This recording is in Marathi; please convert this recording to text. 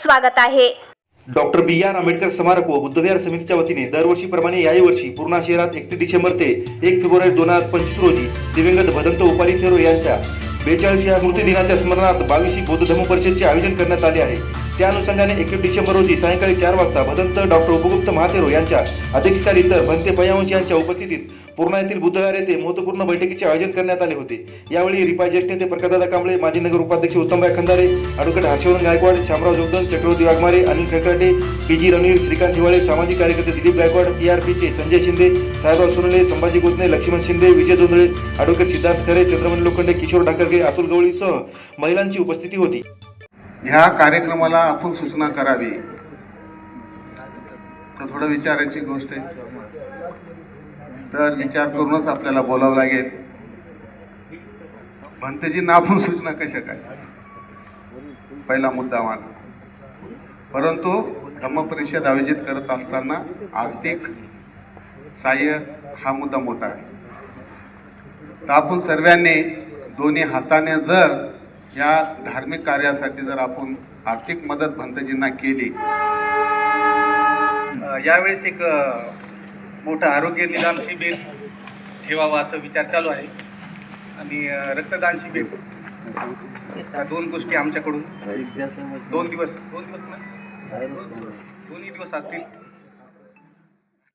स्वागत आहे. डॉक्टर बी आर आंबेडकर स्मारक व बुद्धविहार समितीच्या वतीने दरवर्षीप्रमाणे याही वर्षी पूर्णा शहरात एकतीस डिसेंबर ते एक फेब्रुवारी दोन हजार पंचवीस रोजी दिवंगत भदंत उपाली थेरो यांच्या बेचाळीस स्मृती दिनाच्या स्मरणार्थ बावीस बौद्ध धर्म परिषदेचे आयोजन करण्यात आले आहे. त्या अनुषंगाने एकवीस डिसेंबर रोजी सायंकाळी चार वाजता भदंत डॉक्टर उपगुप्त महातेरो यांच्या अध्यक्षतेखाली तर भंते पयावंश यांच्या उपस्थितीत पूर्णा येथील बुधवार येथे महत्त्वपूर्ण बैठकीचे आयोजन करण्यात आले होते. यावेळी रिपा ज्येष्ठ नेते प्रकाशदादा कांबळे माजी नगर उपाध्यक्ष Uttamrai Khandare advocate Harshvardhan Gaikwad Shamrao Jogdan Chakravarti Waghmare Anil Khalkhate P G Ranveer Shrikant Hiwale सामाजिक कार्यकर्ते दिलीप गायकवाड पीआरपीचे संजय शिंदे साहेबराव सुरले संभाजी गोतने लक्ष्मण शिंदे विजय धोंदळे ॲडव्होकेट सिद्धार्थ खरे चंद्रमणी लोखंडे किशोर डाकरगे अतुल गवळीसह महिलांची उपस्थिती होती. ह्या कार्यक्रमाला आपण सूचना करावी. तर थोडं विचारायची गोष्ट आहे. तर विचार करूनच आपल्याला बोलावं लागेल. भंतेजींना आपण सूचना कशा काय? पहिला मुद्दा माझा परंतु धम्मपरिषद आयोजित करत असताना आर्थिक सहाय्य हा मुद्दा मोठा आहे. तर आपण सर्वांनी दोन्ही हाताने जर या धार्मिक कार्यासाठी जर आपण आर्थिक मदत भंतजींना केली यावेळेस एक मोठं आरोग्य निदान शिबिर ठेवावं असं विचार चालू आहे. आणि रक्तदान शिबिर या दोन गोष्टी आमच्याकडून दोन दिवस दोन दिवस दोन्ही दिवस असतील.